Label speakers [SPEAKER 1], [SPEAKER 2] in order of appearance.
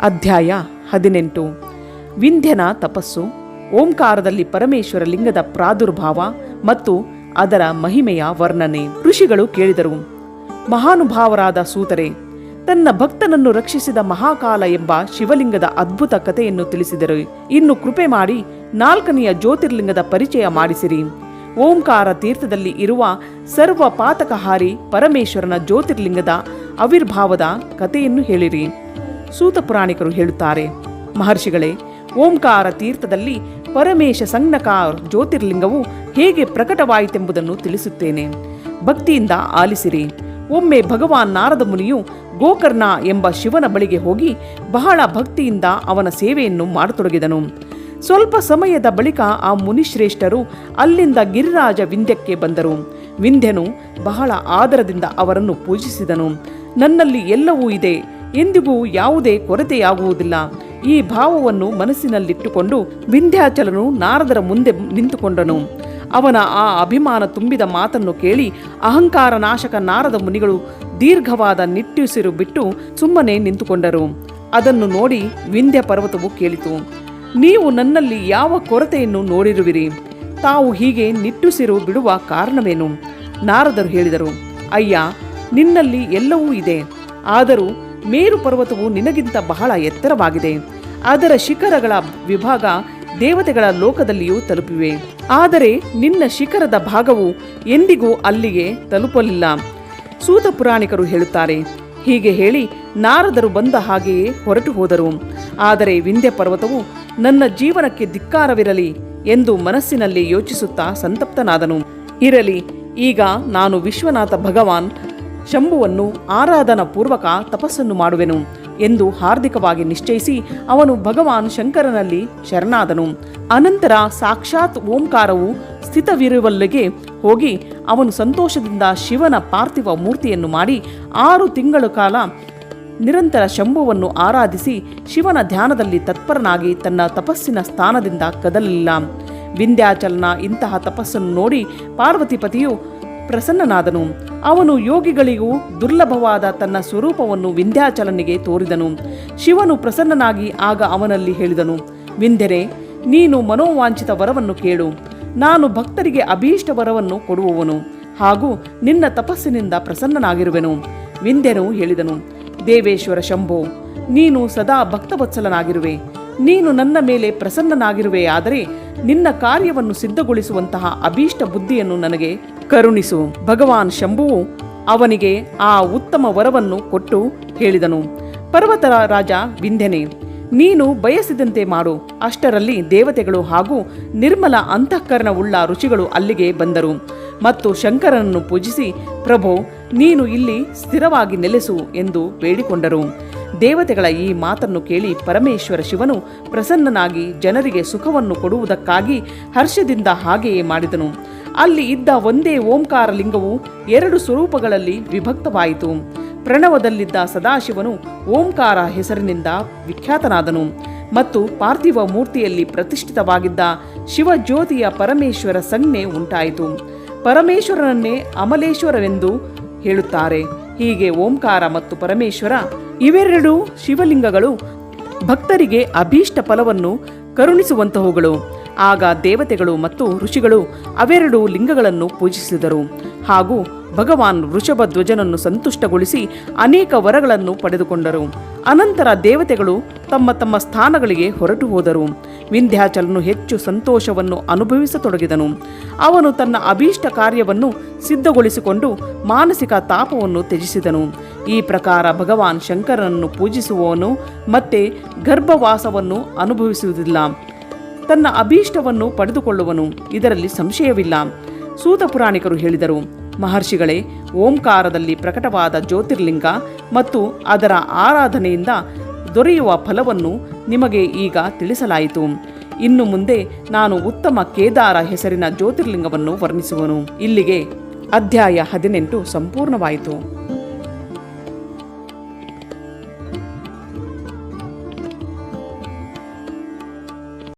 [SPEAKER 1] ಅಧ್ಯಾಯ ಹದಿನೆಂಟು. ವಿಂಧ್ಯನ ತಪಸ್ಸು, ಓಂಕಾರದಲ್ಲಿ ಪರಮೇಶ್ವರ ಲಿಂಗದ ಪ್ರಾದುರ್ಭಾವ ಮತ್ತು ಅದರ ಮಹಿಮೆಯ ವರ್ಣನೆ. ಋಷಿಗಳು ಕೇಳಿದರು, ಮಹಾನುಭಾವರಾದ ಸೂತರೆ, ತನ್ನ ಭಕ್ತನನ್ನು ರಕ್ಷಿಸಿದ ಮಹಾಕಾಲ ಎಂಬ ಶಿವಲಿಂಗದ ಅದ್ಭುತ ಕಥೆಯನ್ನು ತಿಳಿಸಿದರು, ಇನ್ನು ಕೃಪೆ ಮಾಡಿ ನಾಲ್ಕನೆಯ ಜ್ಯೋತಿರ್ಲಿಂಗದ ಪರಿಚಯ ಮಾಡಿಸಿರಿ. ಓಂಕಾರ ತೀರ್ಥದಲ್ಲಿ ಇರುವ ಸರ್ವ ಪಾತಕಹಾರಿ ಪರಮೇಶ್ವರನ ಜ್ಯೋತಿರ್ಲಿಂಗದ ಆವಿರ್ಭಾವದ ಕಥೆಯನ್ನು ಹೇಳಿರಿ. ಸೂತ ಪುರಾಣಿಕರು ಹೇಳುತ್ತಾರೆ, ಮಹರ್ಷಿಗಳೇ, ಓಂಕಾರ ತೀರ್ಥದಲ್ಲಿ ಪರಮೇಶ ಸಂಜ್ಞಕಾರ ಜ್ಯೋತಿರ್ಲಿಂಗವು ಹೇಗೆ ಪ್ರಕಟವಾಯಿತೆಂಬುದನ್ನು ತಿಳಿಸುತ್ತೇನೆ. ಭಕ್ತಿಯಿಂದ ಆಲಿಸಿರಿ. ಒಮ್ಮೆ ಭಗವಾನ್ ನಾರದ ಮುನಿಯು ಗೋಕರ್ಣ ಎಂಬ ಶಿವನ ಬಳಿಗೆ ಹೋಗಿ ಬಹಳ ಭಕ್ತಿಯಿಂದ ಅವನ ಸೇವೆಯನ್ನು ಮಾಡತೊಡಗಿದನು. ಸ್ವಲ್ಪ ಸಮಯದ ಬಳಿಕ ಆ ಮುನಿಶ್ರೇಷ್ಠರು ಅಲ್ಲಿಂದ ಗಿರಿರಾಜ ವಿಂಧ್ಯಕ್ಕೆ ಬಂದರು. ವಿಂಧ್ಯನು ಬಹಳ ಆದರದಿಂದ ಅವರನ್ನು ಪೂಜಿಸಿದನು. ನನ್ನಲ್ಲಿ ಎಲ್ಲವೂ ಇದೆ. ಎಂದಿಗೂ ಯಾವುದೇ ಕೊರತೆಯಾಗುವುದಿಲ್ಲ. ಈ ಭಾವವನ್ನು ಮನಸ್ಸಿನಲ್ಲಿಟ್ಟುಕೊಂಡು ವಿಂಧ್ಯಾಚಲನು ನಾರದರ ಮುಂದೆ ನಿಂತುಕೊಂಡನು. ಅವನ ಆ ಅಭಿಮಾನ ತುಂಬಿದ ಮಾತನ್ನು ಕೇಳಿ ಅಹಂಕಾರ ನಾಶಕ ನಾರದ ಮುನಿಗಳು ದೀರ್ಘವಾದ ನಿಟ್ಟುಸಿರು ಬಿಟ್ಟು ಸುಮ್ಮನೆ ನಿಂತುಕೊಂಡರು. ಅದನ್ನು ನೋಡಿ ವಿಂಧ್ಯ ಪರ್ವತವು ಕೇಳಿತು. ನೀವು ನನ್ನಲ್ಲಿ ಯಾವ ಕೊರತೆಯನ್ನು ನೋಡಿರುವಿರಿ? ತಾವು ಹೀಗೆ ನಿಟ್ಟುಸಿರು ಬಿಡುವ ಕಾರಣವೇನು? ನಾರದರು ಹೇಳಿದರು, ಅಯ್ಯ, ನಿನ್ನಲ್ಲಿ ಎಲ್ಲವೂ ಇದೆ. ಆದರೂ ಮೇರು ಪರ್ವತವು ನಿನಗಿಂತ ಬಹಳ ಎತ್ತರವಾಗಿದೆ. ಅದರ ಶಿಖರಗಳ ವಿಭಾಗ ದೇವತೆಗಳ ಲೋಕದಲ್ಲಿಯೂ ತಲುಪಿವೆ. ಆದರೆ ನಿನ್ನ ಶಿಖರದ ಭಾಗವು ಎಂದಿಗೂ ಅಲ್ಲಿಗೆ ತಲುಪಲಿಲ್ಲ. ಸೂತ ಪುರಾಣಿಕರು ಹೇಳುತ್ತಾರೆ, ಹೀಗೆ ಹೇಳಿ ನಾರದರು ಬಂದ ಹಾಗೆಯೇ ಹೊರಟು ಹೋದರು. ಆದರೆ ವಿಂಧ್ಯ ಪರ್ವತವು ನನ್ನ ಜೀವನಕ್ಕೆ ಧಿಕ್ಕಾರವಿರಲಿ ಎಂದು ಮನಸ್ಸಿನಲ್ಲಿ ಯೋಚಿಸುತ್ತಾ ಸಂತಪ್ತನಾದನು. ಇರಲಿ, ಈಗ ನಾನು ವಿಶ್ವನಾಥ ಭಗವಾನ್ ಶಂಭುವನ್ನು ಆರಾಧನಾ ಪೂರ್ವಕ ತಪಸ್ಸನ್ನು ಮಾಡುವೆನು ಎಂದು ಹಾರ್ದಿಕವಾಗಿ ನಿಶ್ಚಯಿಸಿ ಅವನು ಭಗವಾನ್ ಶಂಕರನಲ್ಲಿ ಶರಣಾದನು. ಅನಂತರ ಸಾಕ್ಷಾತ್ ಓಂಕಾರವು ಸ್ಥಿತವಿರುವಲ್ಲಿಗೆ ಹೋಗಿ ಅವನು ಸಂತೋಷದಿಂದ ಶಿವನ ಪಾರ್ಥಿವ ಮೂರ್ತಿಯನ್ನು ಮಾಡಿ ಆರು ತಿಂಗಳ ಕಾಲ ನಿರಂತರ ಶಂಭುವನ್ನು ಆರಾಧಿಸಿ ಶಿವನ ಧ್ಯಾನದಲ್ಲಿ ತತ್ಪರನಾಗಿ ತನ್ನ ತಪಸ್ಸಿನ ಸ್ಥಾನದಿಂದ ಕದಲಿಲ್ಲ ವಿಂಧ್ಯಾಚಲನ ಇಂತಹ ತಪಸ್ಸನ್ನು ನೋಡಿ ಪಾರ್ವತಿಪತಿಯು ಪ್ರಸನ್ನನಾದನು. ಅವನು ಯೋಗಿಗಳಿಗೂ ದುರ್ಲಭವಾದ ತನ್ನ ಸ್ವರೂಪವನ್ನು ವಿಂಧ್ಯಾಚಲನಿಗೆ ತೋರಿದನು. ಶಿವನು ಪ್ರಸನ್ನನಾಗಿ ಆಗ ಅವನಲ್ಲಿ ಹೇಳಿದನು, ವಿಂಧ್ಯರೆ, ನೀನು ಮನೋವಾಂಛಿತ ವರವನ್ನು ಕೇಳು. ನಾನು ಭಕ್ತರಿಗೆ ಅಭೀಷ್ಟ ವರವನ್ನು ಕೊಡುವವನು ಹಾಗೂ ನಿನ್ನ ತಪಸ್ಸಿನಿಂದ ಪ್ರಸನ್ನನಾಗಿರುವೆನು. ವಿಂಧ್ಯನು ಹೇಳಿದನು, ದೇವೇಶ್ವರ ಶಂಭೋ, ನೀನು ಸದಾ ಭಕ್ತವತ್ಸಲನಾಗಿರುವೆ. ನೀನು ನನ್ನ ಮೇಲೆ ಪ್ರಸನ್ನನಾಗಿರುವೆಯಾದರೆ ನಿನ್ನ ಕಾರ್ಯವನ್ನು ಸಿದ್ಧಗೊಳಿಸುವಂತಹ ಅಭೀಷ್ಟ ಬುದ್ಧಿಯನ್ನು ನನಗೆ ಕರುಣಿಸು. ಭಗವಾನ್ ಶಂಭುವು ಅವನಿಗೆ ಆ ಉತ್ತಮ ವರವನ್ನು ಕೊಟ್ಟು ಹೇಳಿದನು. ಪರ್ವತ ರಾಜ, ವಿಂಧ್ಯನೆ, ನೀನು ಬಯಸಿದಂತೆ ಮಾಡು. ಅಷ್ಟರಲ್ಲಿ ದೇವತೆಗಳು ಹಾಗೂ ನಿರ್ಮಲ ಅಂತಃಕರಣವುಳ್ಳ ರುಚಿಗಳು ಅಲ್ಲಿಗೆ ಬಂದರು. ಮತ್ತು ಶಂಕರನನ್ನು ಪೂಜಿಸಿ, ಪ್ರಭು, ನೀನು ಇಲ್ಲಿ ಸ್ಥಿರವಾಗಿ ನೆಲೆಸು ಎಂದು ಬೇಡಿಕೊಂಡರು. ದೇವತೆಗಳ ಈ ಮಾತನ್ನು ಕೇಳಿ ಪರಮೇಶ್ವರ ಶಿವನು ಪ್ರಸನ್ನನಾಗಿ ಜನರಿಗೆ ಸುಖವನ್ನು ಕೊಡುವುದಕ್ಕಾಗಿ ಹರ್ಷದಿಂದ ಹಾಗೆಯೇ ಮಾಡಿದನು. ಅಲ್ಲಿ ಇದ್ದ ಒಂದೇ ಓಂಕಾರ ಲಿಂಗವು ಎರಡು ಸ್ವರೂಪಗಳಲ್ಲಿ ವಿಭಕ್ತವಾಯಿತು. ಪ್ರಣವದಲ್ಲಿದ್ದ ಸದಾಶಿವನು ಓಂಕಾರ ಹೆಸರಿನಿಂದ ವಿಖ್ಯಾತನಾದನು ಮತ್ತು ಪಾರ್ಥಿವ ಮೂರ್ತಿಯಲ್ಲಿ ಪ್ರತಿಷ್ಠಿತವಾಗಿದ್ದ ಶಿವಜ್ಯೋತಿಯ ಪರಮೇಶ್ವರ ಸಂಜ್ಞೆ ಉಂಟಾಯಿತು. ಪರಮೇಶ್ವರನನ್ನೇ ಅಮಲೇಶ್ವರವೆಂದು ಹೇಳುತ್ತಾರೆ. ಹೀಗೆ ಓಂಕಾರ ಮತ್ತು ಪರಮೇಶ್ವರ ಇವೆರಡು ಶಿವಲಿಂಗಗಳು. ಭಕ್ತರಿಗೆ ಅಭೀಷ್ಟ ಫಲವನ್ನು ಕರುಣಿಸುವಂತಹವುಗಳು ಆಗ ದೇವತೆಗಳು ಮತ್ತು ಋಷಿಗಳು ಅವೆರಡು ಲಿಂಗಗಳನ್ನು ಪೂಜಿಸಿದರು. ಹಾಗೂ ಭಗವಾನ್ ವೃಷಭ ಧ್ವಜನನ್ನು ಸಂತುಷ್ಟಗೊಳಿಸಿ ಅನೇಕ ವರಗಳನ್ನು ಪಡೆದುಕೊಂಡರು. ಅನಂತರ ದೇವತೆಗಳು ತಮ್ಮ ತಮ್ಮ ಸ್ಥಾನಗಳಿಗೆ ಹೊರಟು ಹೋದರು. ವಿಂಧ್ಯಾಚಲನು ಹೆಚ್ಚು ಸಂತೋಷವನ್ನು ಅನುಭವಿಸತೊಡಗಿದನು. ಅವನು ತನ್ನ ಅಭೀಷ್ಟ ಕಾರ್ಯವನ್ನು ಸಿದ್ಧಗೊಳಿಸಿಕೊಂಡು ಮಾನಸಿಕ ತಾಪವನ್ನು ತ್ಯಜಿಸಿದನು. ಈ ಪ್ರಕಾರ ಭಗವಾನ್ ಶಂಕರನನ್ನು ಪೂಜಿಸುವವನು ಮತ್ತೆ ಗರ್ಭವಾಸವನ್ನು ಅನುಭವಿಸುವುದಿಲ್ಲ. ತನ್ನ ಅಭೀಷ್ಟವನ್ನು ಪಡೆದುಕೊಳ್ಳುವನು, ಇದರಲ್ಲಿ ಸಂಶಯವಿಲ್ಲ, ಸೂತ ಪುರಾಣಿಕರು ಹೇಳಿದರು. ಮಹರ್ಷಿಗಳೇ, ಓಂಕಾರದಲ್ಲಿ ಪ್ರಕಟವಾದ ಜ್ಯೋತಿರ್ಲಿಂಗ ಮತ್ತು ಅದರ ಆರಾಧನೆಯಿಂದ ದೊರೆಯುವ ಫಲವನ್ನು ನಿಮಗೆ ಈಗ ತಿಳಿಸಲಾಯಿತು. ಇನ್ನು ಮುಂದೆ ನಾನು ಉತ್ತಮ ಕೇದಾರ ಹೆಸರಿನ ಜ್ಯೋತಿರ್ಲಿಂಗವನ್ನು ವರ್ಣಿಸುವನು. ಇಲ್ಲಿಗೆ ಅಧ್ಯಾಯ ಹದಿನೆಂಟು ಸಂಪೂರ್ಣವಾಯಿತು.